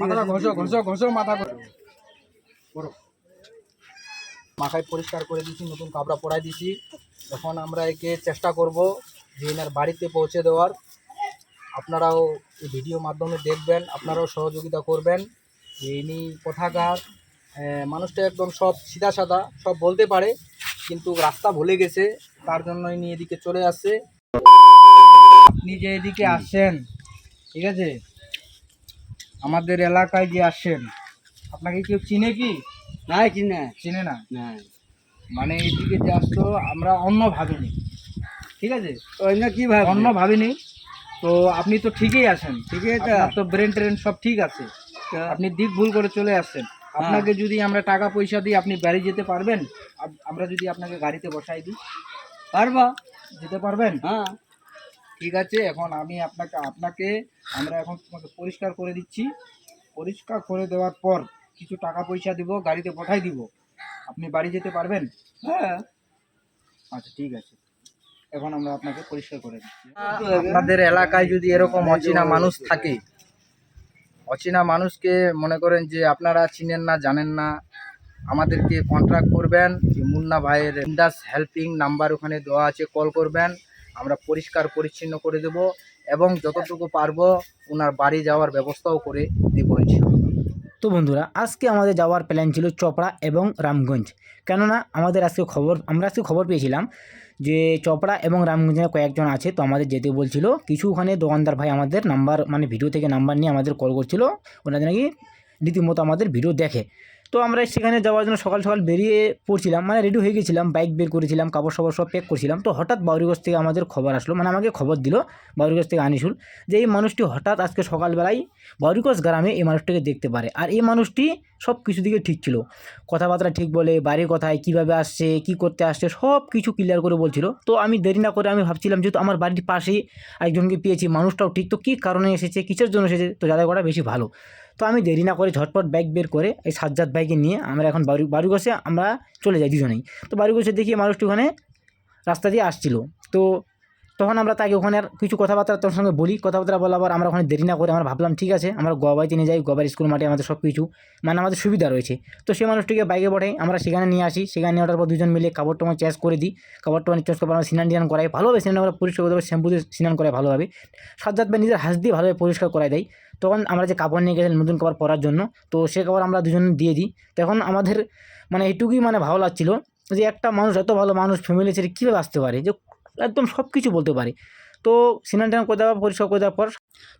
মাথাটা ঘষো ঘষো ঘষো, মাথা করো মাথায় পরিষ্কার করে দিয়েছি, নতুন কাপড়া পরাই দিয়েছি। এখন আমরা একে চেষ্টা করব যে এনার বাড়িতে পৌঁছে দেওয়ার। আপনারাও এই ভিডিও মাধ্যমে দেখবেন, আপনারাও সহযোগিতা করবেন। যে ইনি কোথাকার মানুষটা একদম সব সিধা সাদা সব বলতে পারে, কিন্তু রাস্তা ভুলে গেছে, তার জন্য ইনি এদিকে চলে আসছে। আপনি যে এদিকে আসছেন ঠিক আছে? আমাদের এলাকায় যে আসছেন আপনাকে কেউ চিনে কি? না কি না চিনে না? মানে এদিকে যে আসতো আমরা অন্য ভাবিনি। ঠিক আছে? অন্য কি ভাব অন্য ভাবিনি। তো আপনি তো ঠিকই আছেন। ঠিক আছে। তো? ব্রেন ট্রেন সব ঠিক আছে। আপনি দিক ভুল করে চলে আসছেন। আপনাকে যদি আমরা টাকা পয়সা দিই আপনি বাড়ি যেতে পারবেন আমরা যদি আপনাকে গাড়িতে বসাই দিই। পারবা। যেতে পারবেন? হ্যাঁ। ঠিক আছে, এখন আমি আপনাকে আপনাকে আমরা এখন তোমাকে পরিষ্কার করে দিচ্ছি। পরিষ্কার করে দেওয়ার পর কিছু টাকা পয়সা দিব, গাড়িতে পাঠাই দিব। আপনি বাড়ি যেতে পারবেন? হ্যাঁ। আচ্ছা ঠিক আছে। এখন আমরা আপনাকে পরিষ্কার করে দিচ্ছি। আপনাদের এলাকায় যদি এরকম অচেনা মানুষ থাকে, অচেনা মানুষকে মনে করেন যে আপনারা চিনেন না, জানেন না, আমাদেরকে কন্ট্রাক্ট করবেন। মুন্না ভাইয়ের ইন্ডাস হেল্পিং নাম্বার ওখানে দেওয়া আছে কল করবেন। আমরা পরিষ্কার, পরিচ্ছন্ন করে দেব এবং যতটুকু পারব ওনার বাড়ি যাওয়ার ব্যবস্থাও করে দেবো। তো বন্ধুরা, আজকে আমাদের যাওয়ার প্ল্যান ছিল চপড়া এবং রামগঞ্জ। কেননা আমাদের আজকে খবর, আমরা আজকে খবর পেয়েছিলাম যে চপড়া এবং রামগঞ্জে কয়েকজন আছে, তো আমাদের যেতে বলছিল। কিছু ওখানে দোকানদার ভাই আমাদের নাম্বার মানে ভিডিও থেকে নাম্বার নিয়ে আমাদের কল করছিল। ওনাদের নাকি রীতিমতো আমাদের ভিডিও দেখে। তো আমরা সেখানে যাওয়ার জন্য সকাল সকাল বেরিয়ে পড়ছিলাম মানে রেডি হয়ে গেছিলাম বাইক বের করেছিলাম, কাপড় সাপড় সব প্যাক করছিলাম। তো হঠাৎ বাউরিগঞ্জ থেকে আমাদের খবর আসলো মানে আমাকে খবর দিল বাউরিগঞ্জ থেকে আনিসুল যে এই মানুষটি হঠাৎ আজকে সকালবেলায় বাউরিগঞ্জ গ্রামে এই মানুষটিকে দেখতে পারে। আর এই মানুষটি সব কিছু দিকে ঠিক ছিল। কথাবার্তা ঠিক বলে বাড়ি কোথায় কীভাবে আসছে, কি করতে আসছে, সব কিছু ক্লিয়ার করে বলছিল। তো আমি দেরি না করে আমি ভাবছিলাম যেহেতু আমার বাড়ির পাশেই একজনকে পেয়েছি, মানুষটাও ঠিক, তো কী কারণে এসেছে, কিসের জন্য এসেছে, তো যাদের করা বেশি ভালো। তো আমি দেরি না করে ঝটপট ব্যাগ বের করে এই সাজ্জাদ ভাইকে নিয়ে আমরা এখন বাড়ি বাড়িগোসে আমরা চলে যাই দুজনেই। তো বাড়িগোসে দেখি মানুষটি ওখানে রাস্তা দিয়ে আসছিল। তো তখন আমরা তাকে ওখানে আর কিছু কথাবার্তা তোর সঙ্গে বলি। কথাবার্তা বলার পর আমরা ওখানে দেরি না করে আমরা ভাবলাম, ঠিক আছে, আমরা গোয়াবাইতে নিয়ে যাই গোয়াবার স্কুল মাঠে আমাদের সব কিছু মানে আমাদের সুবিধা রয়েছে। তো সেই মানুষটিকে বাইকে পাঠাই আমরা সেখানে নিয়ে আসি। সেখানে নিয়ে ওঠার পর দুজন মিলে কাপড় টাপড় চেঞ্জ করে দিই। কাপড় টাপড় চেঞ্জ করে আমরা স্নান টিনান করাই। ভালোভাবে স্নান করে পরিষ্কার করে দেবো শ্যাম্পু দিয়ে স্নান করাই ভালোভাবে। সাজ্জাদ ভাই নিজের হাত দিয়ে ভালোভাবে পরিষ্কার করাই দেয়। তখন আমরা যে কাপড় নিয়ে গেছিলাম নতুন কাপড় পরার জন্য, তো সে কাপড় আমরা দুজন দিয়ে দিই। তখন আমাদের মানে এটুকুই মানে ভালো লাগছিল যে একটা মানুষ, এত ভালো মানুষ ফ্যামিলি ছেড়ে কীভাবে আসতে পারে? যে একদম সব কিছু বলতে পারে। তো সিনেমা টান করে দেওয়া পরিষ্কার করে দেওয়ার পর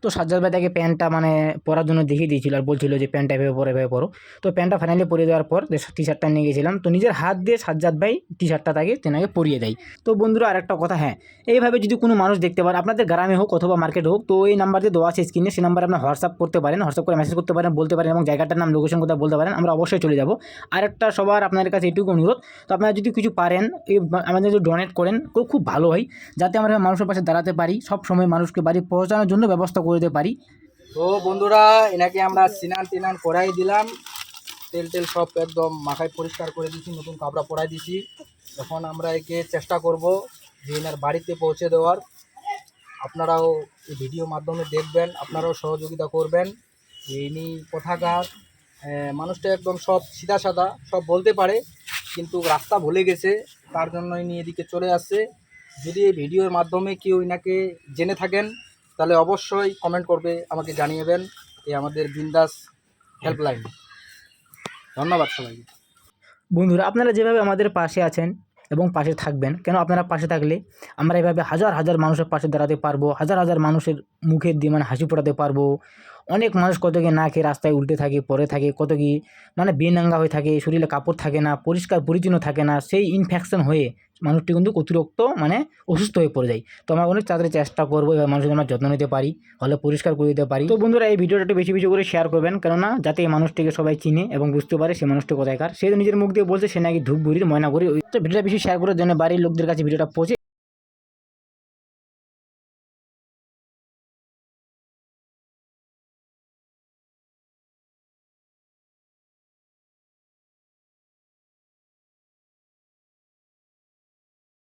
তো সাজ্জাদ ভাই তাকে প্যান্টটা মানে পরার জন্য দেখিয়ে দিয়েছিল আর বলছিল যে প্যান্টটা এভাবে পরে, এভাবে পরো। তো প্যান্টটা ফাইনালি পরিয়ে দেওয়ার পর টি শার্টটা নিয়ে গেছিলাম, তো নিজের হাত দিয়ে সাজ্জাদ ভাই টি শার্টটা তাকে তেনাকে পরিয়ে দেয়। তো বন্ধুরা, আরেকটা কথা হ্যাঁ এইভাবে যদি কোনো মানুষ দেখতে পারে, আপনাদের গ্রামে হোক অথবা মার্কেটে হোক, তো এই নাম্বার দিয়ে দেওয়া আছে স্ক্রিনে সেই নাম্বারে আপনার হোয়াটসঅ্যাপ করতে পারেন হোয়াটসঅ্যাপ করে মেসেজ করতে পারেন, বলতে পারেন এবং জায়গাটার নাম লোকেশন কোথায় বলতে পারেন, আমরা অবশ্যই চলে যাব। আরেকটা সবার আপনাদের কাছে এটুকু অনুরোধ, তো আপনারা যদি কিছু পারেন, এই আমাদের যদি ডোনেট করেন খুব ভালো হয়। যাতে আমরা মানুষের পাশে দাঁড়াতে পারি সব সময় মানুষকে বাড়ি পৌঁছানোর জন্য ব্যবস্থা করে দিতে পারি। তো বন্ধুরা, এনাকে আমরা স্নান টিনান করাই দিলাম। তেল টেল সব একদম মাথায় পরিষ্কার করে দিয়েছি নতুন কাপড়া পরাই দিয়েছি এখন আমরা একে চেষ্টা করব যে এনার বাড়িতে পৌঁছে দেওয়ার। আপনারাও এই ভিডিও মাধ্যমে দেখবেন, আপনারাও সহযোগিতা করবেন। ইনি কোথাকার মানুষটা একদম সব সিধা সাদা সব বলতে পারে, কিন্তু রাস্তা ভুলে গেছে। তার জন্য ইনি এদিকে চলে আসছে। যদি এই ভিডিওর মাধ্যমে কেউ ইনাকে জেনে থাকেন তাহলে অবশ্যই কমেন্ট করবে, আমাকে জানিয়ে জানিয়েবেন এই আমাদের বিন্দাস হেল্পলাইন ধন্যবাদ সবাইকে। বন্ধুরা, আপনারা যেভাবে আমাদের পাশে আছেন এবং পাশে থাকবেন, কেন আপনারা পাশে থাকলে আমরা এভাবে হাজার হাজার মানুষের পাশে দাঁড়াতে পারব, হাজার হাজার মানুষের মুখের দিয়ে মানে হাসি ফোটাতে পারব অনেক মানুষ কত কি না খেয়ে রাস্তায় উল্টে থাকে পরে থাকে, কত কি মানে বেনাঙ্গা হয়ে থাকে, শরীরে কাপড় থাকে না, পরিষ্কার পরিচ্ছন্ন থাকে না, সেই ইনফেকশন হয়ে মানুষটি কিন্তু অতিরিক্ত মানে অসুস্থ হয়ে পড়ে যায়। তো আমরা অনেক তাড়াতাড়ি চেষ্টা করব এবার মানুষের আমরা যত্ন নিতে পারি, ভালো পরিষ্কার করে দিতে পারি। তো বন্ধুরা, এই ভিডিওটা একটু বেশি বেশি করে শেয়ার করবেন, কেননা যাতে এই মানুষটিকে সবাই চিনে এবং বুঝতে পারে সে মানুষটি কোথায়কার সে নিজের মুখ দিয়ে বলছে, সে নাকি ধূপগুড়ির ময়নাগুড়ি তো ভিডিওটা বেশি শেয়ার করার জন্য বাড়ির লোকদের কাছে ভিডিওটা পৌঁছে